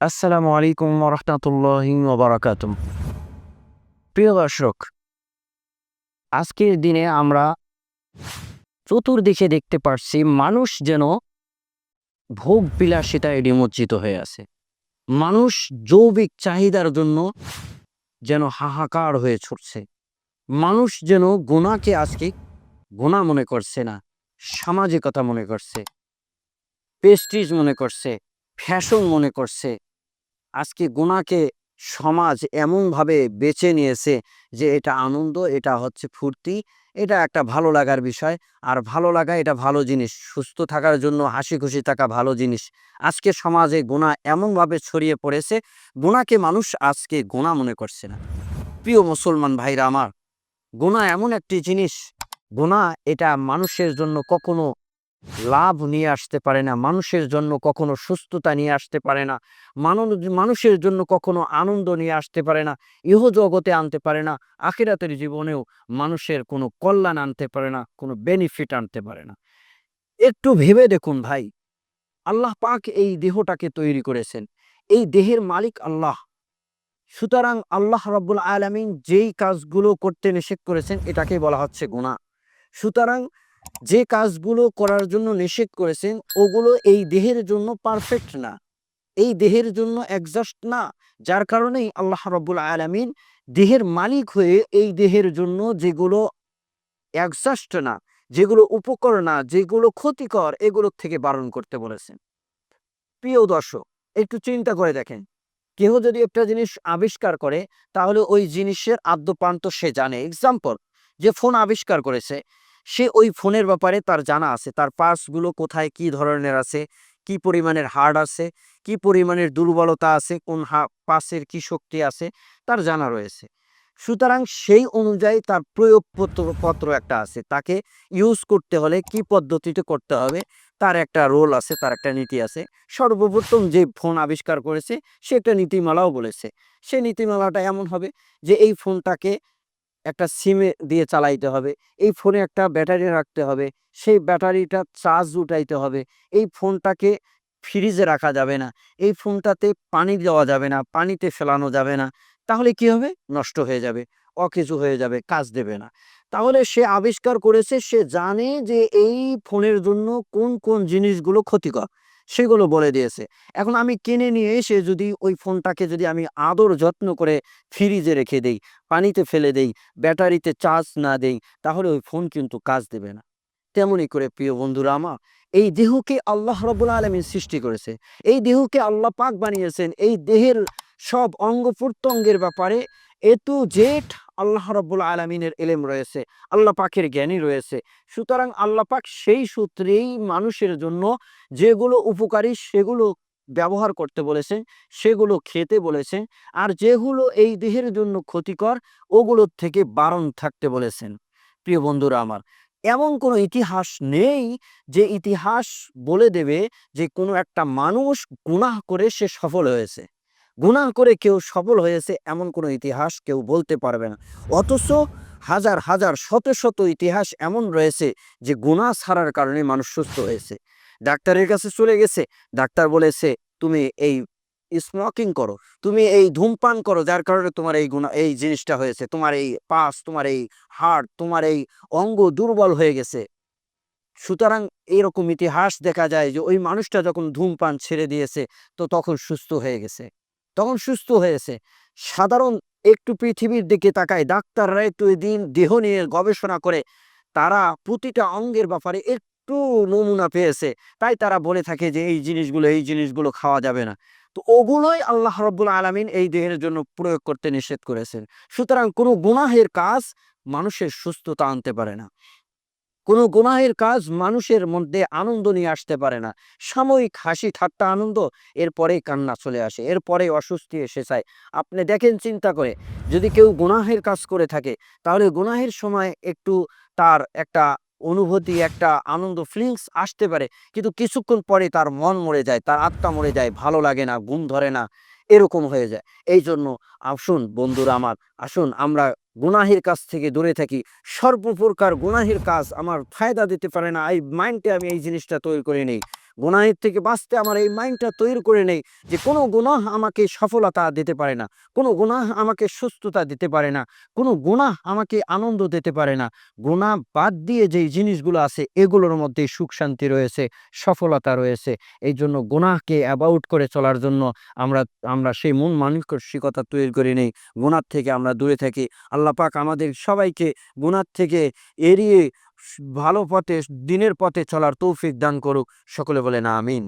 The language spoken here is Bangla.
আসসালামু আলাইকুম রহমতুল্লাহ বারাকাত প্রিয় দর্শক, আজকের দিনে আমরা চতুর্দিকে দেখতে পারছি মানুষ যেন ভোগ বিলাসিতায় নিমজ্জিত হয়ে আছে। মানুষ যৌবিক চাহিদার জন্য যেন হাহাকার হয়ে ছুটছে। মানুষ যেন গোনাকে আজকে গোনা মনে করছে না, সামাজিকতা মনে করছে পেস্টিজ মনে করছে ফ্যাশন মনে করছে। আজকে গোনাকে সমাজ এমনভাবে বেছে নিয়েছে যে এটা আনন্দ, এটা হচ্ছে ফুর্তি, এটা একটা ভালো লাগার বিষয়। আর ভালো লাগা এটা ভালো জিনিস। সুস্থ থাকার জন্য হাসি খুশি থাকা ভালো জিনিস। আজকে সমাজে গোনা এমনভাবে ছড়িয়ে পড়েছে গোনাকে মানুষ আজকে গোনা মনে করছে না। প্রিয় মুসলমান ভাইরা আমার গোনা এমন একটি জিনিস। গোনা এটা মানুষের জন্য কখনো লাভ নিয়ে আসতে পারে না, মানুষের জন্য কখনো সুস্থতা নিয়ে আসতে পারে না মানুষের জন্য কখনো আনন্দ নিয়ে আসতে পারে না ইহ জগতে আনতে পারে না, আখিরাতের জীবনেও মানুষের কোনো কল্যাণ আনতে পারে না, কোনো বেনিফিট আনতে পারে না। একটু ভেবে দেখুন ভাই, আল্লাহ পাক এই দেহটাকে তৈরি করেছেন, এই দেহের মালিক আল্লাহ। সুতরাং আল্লাহ রব্বুল আলমিন যেই কাজগুলো করতে নিষেধ করেছেন এটাকে বলা হচ্ছে গুণা সুতরাং যে কাজগুলো করার জন্য নিষেধ করেছেন, ওগুলো এই দেহের জন্য পারফেক্ট না। এই দেহের জন্য অ্যাডজাস্ট না। যার কারণেই আল্লাহ রব্বুল আলমিন দেহের মালিক হয়ে এই দেহের জন্য যেগুলো অ্যাডজাস্ট না, যেগুলো উপকর না, যেগুলো ক্ষতিকর এগুলোর থেকে বারণ করতে বলেছেন। প্রিয় দর্শক, একটু চিন্তা করে দেখেন। কেউ যদি একটা জিনিস আবিষ্কার করে, তাহলে ওই জিনিসের আদ্যপান্ত সে জানে। এক্সাম্পল যে ফোন আবিষ্কার করেছে সে ওই ফোনের ব্যাপারে তার জানা আছে। তার পার্টসগুলো কোথায়, কি ধরনের আছে, কি পরিমাণের হার্ড আছে, কি পরিমাণের দুর্বলতা আছে, কোন হা পাসের কি শক্তি আছে, তার জানা রয়েছে। সুতরাং সেই অনুযায়ী তার প্রয়োগ পত্র একটা আছে। তাকে ইউজ করতে হলে কি পদ্ধতিতে করতে হবে, তার একটা রোল আছে, তার একটা নীতি আছে। সর্বপ্রথম যে ফোন আবিষ্কার করেছে, সে একটা নীতিমালাও বলেছে। সে নীতিমালাটা এমন হবে যে, এই ফোনটাকে একটা সিমে দিয়ে চালাইতে হবে। এই ফোনে একটা ব্যাটারি রাখতে হবে। সেই ব্যাটারিটা চার্জ উঠাইতে হবে। এই ফোনটাকে ফ্রিজে রাখা যাবে না। এই ফোনটাতে পানি দেওয়া যাবে না, পানিতে ফেলানো যাবে না। তাহলে কি হবে? নষ্ট হয়ে যাবে, অকেজু হয়ে যাবে, কাজ দেবে না। তাহলে সে আবিষ্কার করেছে, সে জানে যে এই ফোনের জন্য কোন কোন জিনিসগুলো ক্ষতিকর। সেগুলো বলে দিয়েছে। এখন আমি কিনে নিয়ে এসে যদি ওই ফোনটাকে যদি আমি আদর যত্ন করে ফ্রিজে রেখে দেই, পানিতে ফেলে দেই, ব্যাটারিতে চার্জ না দেই, তাহলে ওই ফোন কিন্তু কাজ দেবে না। তেমনই করে প্রিয় বন্ধুরা আমার, এই দেহকে আল্লাহ রবুল আলমী সৃষ্টি করেছে। এই দেহকে আল্লাহ পাক বানিয়েছেন। এই দেহের সব অঙ্গ প্রত্যঙ্গের ব্যাপারে এ টু জেড আল্লাহ রব্বুল আলমিনের এলেম রয়েছে, আল্লাহ পাকের জ্ঞানী রয়েছে। সুতরাং আল্লাহ পাক সেই সূত্রেই মানুষের জন্য যেগুলো উপকারী সেগুলো ব্যবহার করতে বলেছেন, সেগুলো খেতে বলেছেন, আর যেগুলো এই দেহের জন্য ক্ষতিকর, ওগুলোর থেকে বারণ থাকতে বলেছেন। প্রিয় বন্ধুরা আমার, এমন কোনো ইতিহাস নেই যে ইতিহাস বলে দেবে যে কোনো একটা মানুষ গুনাহ করে সে সফল হয়েছে। গুনাহ করে কেউ সফল হয়েছে এমন কোনো ইতিহাস কেউ বলতে পারবে না। অথচ হাজার হাজার, শত শত ইতিহাস এমন রয়েছে যে গুনাহ ছাড়ার কারণে মানুষ সুস্থ হয়েছে। ডাক্তারের কাছে চলে গেছে, ডাক্তার বলেছে, তুমি এই স্মোকিং করো, তুমি এই ধূমপান করো, যার কারণে তোমার এই গুণা, এই জিনিসটা হয়েছে, তোমার এই পাস, তোমার এই হার্ট তোমার এই অঙ্গ দুর্বল হয়ে গেছে। সুতরাং এইরকম ইতিহাস দেখা যায় যে ওই মানুষটা যখন ধূমপান ছেড়ে দিয়েছে, তো তখন সুস্থ হয়ে গেছে। তখন সুস্থ হয়েছে। সাধারণ একটু পৃথিবীর দিকে তাকায়, ডাক্তাররা একটু দিন দেহ নিয়ে গবেষণা করে, তারা প্রতিটা অঙ্গের ব্যাপারে একটু নমুনা পেয়েছে। তাই তারা বলে থাকে যে, এই জিনিসগুলো এই জিনিসগুলো খাওয়া যাবে না। তো ওগুলোই আল্লাহ রব্বুল আলমিন এই দেহের জন্য প্রয়োগ করতে নিষেধ করেছেন। সুতরাং কোনো গুনাহের কাজ মানুষের সুস্থতা আনতে পারে না। কোনো গুনাহের কাজ মানুষের মধ্যে আনন্দ নিয়ে আসতে পারে না। সাময়িক হাসি, ঠাট্টা, আনন্দ এরপরেই কান্না চলে আসে এরপরে অস্বস্তি এসে যায়। আপনি দেখেন চিন্তা করে, যদি কেউ গুনাহের কাজ করে থাকে, তাহলে গুনাহের সময় একটু তার একটা অনুভূতি, একটা আনন্দ ফিলিংস আসতে পারে, কিন্তু কিছুক্ষণ পরে তার মন মরে যায়, তার আত্মা মরে যায়, ভালো লাগে না, ঘুম ধরে না, এরকম হয়ে যায়। এই জন্য আসুন বন্ধুরা আমার, আসুন আমরা গুনাহের কাজ থেকে দূরে থাকি। সর্বপ্রকার গুনাহের কাজ আমার ফায়দা দিতে পারে না। এই মাইন্ডে আমি এই জিনিসটা তৈরি করে নিই। গুনাহের থেকে বাঁচতে আমার এই মাইন্ডটা তৈরি করে নেই যে কোনো গুনাহ আমাকে সফলতা দিতে পারে না, কোনো গুনাহ আমাকে সুস্থতা দিতে পারে না, কোনো গুনাহ আমাকে আনন্দ দিতে পারে না। গুনাহ বাদ দিয়ে যেই জিনিসগুলো আছে এগুলোর মধ্যে সুখ শান্তি রয়েছে, সফলতা রয়েছে। এই জন্য গুনাহকে অ্যাবাউট করে চলার জন্য আমরা আমরা সেই মন মানসিকতা তৈরি করে নেই। গুনার থেকে আমরা দূরে থাকি। আল্লাহ পাক আমাদের সবাইকে গুনার থেকে এড়িয়ে ভালো পথে দিনের পথে চলার তৌফিক দান করুক। সকলে বলে না আমিন।